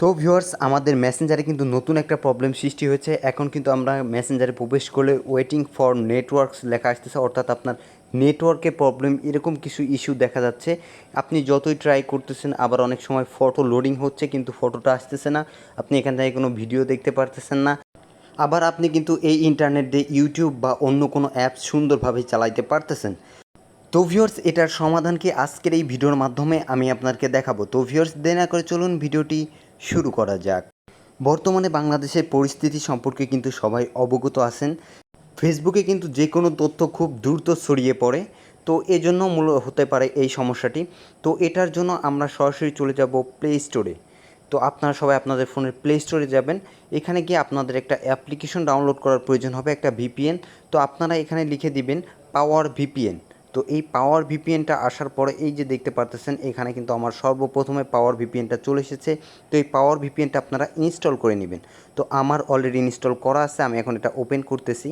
তো ভিউয়ার্স আমাদের মেসেঞ্জারে কিন্তু নতুন একটা প্রবলেম সৃষ্টি হয়েছে। এখন কিন্তু আমরা মেসেঞ্জারে প্রবেশ করলে ওয়েটিং ফর নেটওয়ার্কস লেখা আসতেছে, অর্থাৎ আপনার নেটওয়ার্কে প্রবলেম এরকম কিছু ইস্যু দেখা যাচ্ছে। আপনি যতই ট্রাই করতেছেন, আবার অনেক সময় ফটো লোডিং হচ্ছে, কিন্তু ফটোটা আসতেছে না। আপনি এখান থেকে কোনো ভিডিও দেখতে পারতেছেন না। আবার আপনি কিন্তু এই ইন্টারনেট দিয়ে ইউটিউব বা অন্য কোনো অ্যাপস সুন্দরভাবে চালাইতে পারতেছেন। তো ভিউয়ার্স এটার সমাধান কি আজকের এই ভিডিওর মাধ্যমে আমি আপনাকে দেখাবো। তো ভিউয়ার্স দেনা করে চলুন ভিডিওটি শুরু করা যাক। বর্তমানে বাংলাদেশের পরিস্থিতি সম্পর্কে কিন্তু সবাই অবগত আছেন। ফেসবুকে কিন্তু যে কোনো তথ্য খুব দ্রুত ছড়িয়ে পড়ে। তো এজন্য মূল হতে পারে এই সমস্যাটি। তো এটার জন্য আমরা সরাসরি চলে যাব প্লে স্টোরে তো আপনারা সবাই আপনাদের ফোনের প্লে স্টোরে যাবেন। এখানে গিয়ে আপনাদের একটা অ্যাপ্লিকেশন ডাউনলোড করার প্রয়োজন হবে, একটা ভিপিএন তো আপনারা এখানে লিখে দিবেন পাওয়ার ভিপিএন তো এই পাওয়ার ভিপিএনটা আসার পরে এই যে দেখতে পারতেছেন, এখানে কিন্তু আমার সর্বপ্রথমে পাওয়ার ভিপিএনটা চলে এসেছে। তো এই পাওয়ার ভিপিএনটা আপনারা ইনস্টল করে নেবেন। তো আমার অলরেডি ইনস্টল করা আছে, আমি এখন এটা ওপেন করতেছি।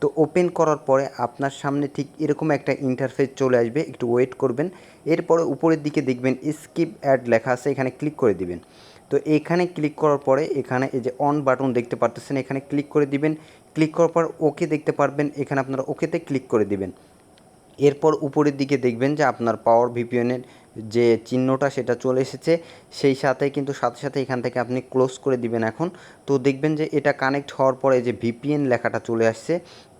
তো ওপেন করার পরে আপনার সামনে ঠিক এরকম একটা ইন্টারফেস চলে আসবে, একটু ওয়েট করবেন। এরপরে উপরের দিকে দেখবেন স্কিপ অ্যাড লেখা আছে, এখানে ক্লিক করে দিবেন। তো এখানে ক্লিক করার পরে এখানে এই যে অন বাটন দেখতে পারতেছেন, এখানে ক্লিক করে দিবেন। ক্লিক করার পর ওকে দেখতে পারবেন, এখানে আপনারা ওকেতে ক্লিক করে দিবেন। এরপর উপরের দিকে দেখবেন যে আপনার পাওয়ার ভিপিএনের যে চিহ্নটা সেটা চলে এসেছে, সেই সাথে কিন্তু সাথে সাথে এখান থেকে আপনি ক্লোজ করে দিবেন এখন। তো দেখবেন যে এটা কানেক্ট হওয়ার পরে যে ভিপিএন লেখাটা চলে আসছে,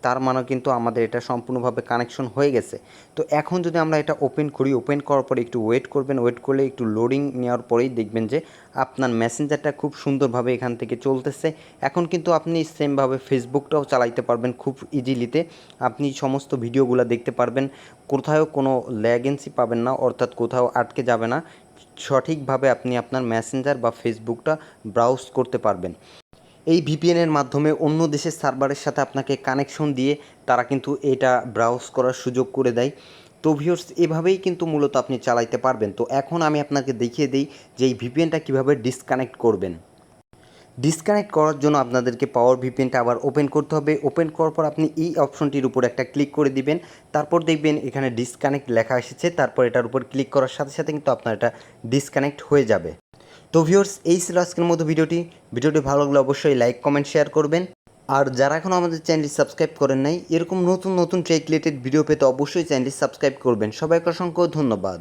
তার মানে কিন্তু আমাদের এটা সম্পূর্ণভাবে কানেকশন হয়ে গেছে। তো এখন যদি আমরা এটা ওপেন করি ওপেন করার পরে একটু ওয়েট করবেন ওয়েট করলে একটু লোডিং নেওয়ার পরেই দেখবেন যে আপনার মেসেঞ্জারটা খুব সুন্দরভাবে এখান থেকে চলতেছে। এখন কিন্তু আপনি সেমভাবে ফেসবুকটাও চালাইতে পারবেন খুব ইজিলিতে আপনি সমস্ত ভিডিওগুলো দেখতে পারবেন। কোথাও কোনো ল্যাগেন্সি পাবেন না, অর্থাৎ কোথাও আটকে যাবে না। সঠিকভাবে আপনি আপনার মেসেঞ্জার বা ফেসবুকটা ব্রাউজ করতে পারবেন। এই ভিপিএনের মাধ্যমে অন্য দেশের সার্ভারের সাথে আপনাকে কানেকশন দিয়ে তারা কিন্তু এটা ব্রাউজ করার সুযোগ করে দেয়। তো ভিউর্স এভাবেই কিন্তু মূলত আপনি চালাইতে পারবেন। তো এখন আমি আপনাকে দেখিয়ে দিই যে এই ভিপিএনটা কীভাবে ডিসকানেক্ট করবেন। ডিসকানেক্ট করার জন্য আপনাদেরকে পাওয়ার ভিপিএনটা আবার ওপেন করতে হবে। ওপেন করার পর আপনি এই অপশনটির উপর একটা ক্লিক করে দিবেন। তারপর দেখবেন এখানে ডিসকানেক্ট লেখা এসেছে। তারপর এটার উপর ক্লিক করার সাথে সাথে কিন্তু আপনার এটা ডিসকানেক্ট হয়ে যাবে। তো ভিউর্স এই ছিল আজকের মতো ভিডিওটি। ভিডিওটি ভালো লাগলে অবশ্যই লাইক কমেন্ট শেয়ার করবেন। আর যারা এখনও আমাদের চ্যানেলটি সাবস্ক্রাইব করেন নাই, এরকম নতুন নতুন ট্রেক রিলেটেড ভিডিও পেতে অবশ্যই চ্যানেলটি সাবস্ক্রাইব করবেন। সবাইকে অসংখ্য ধন্যবাদ।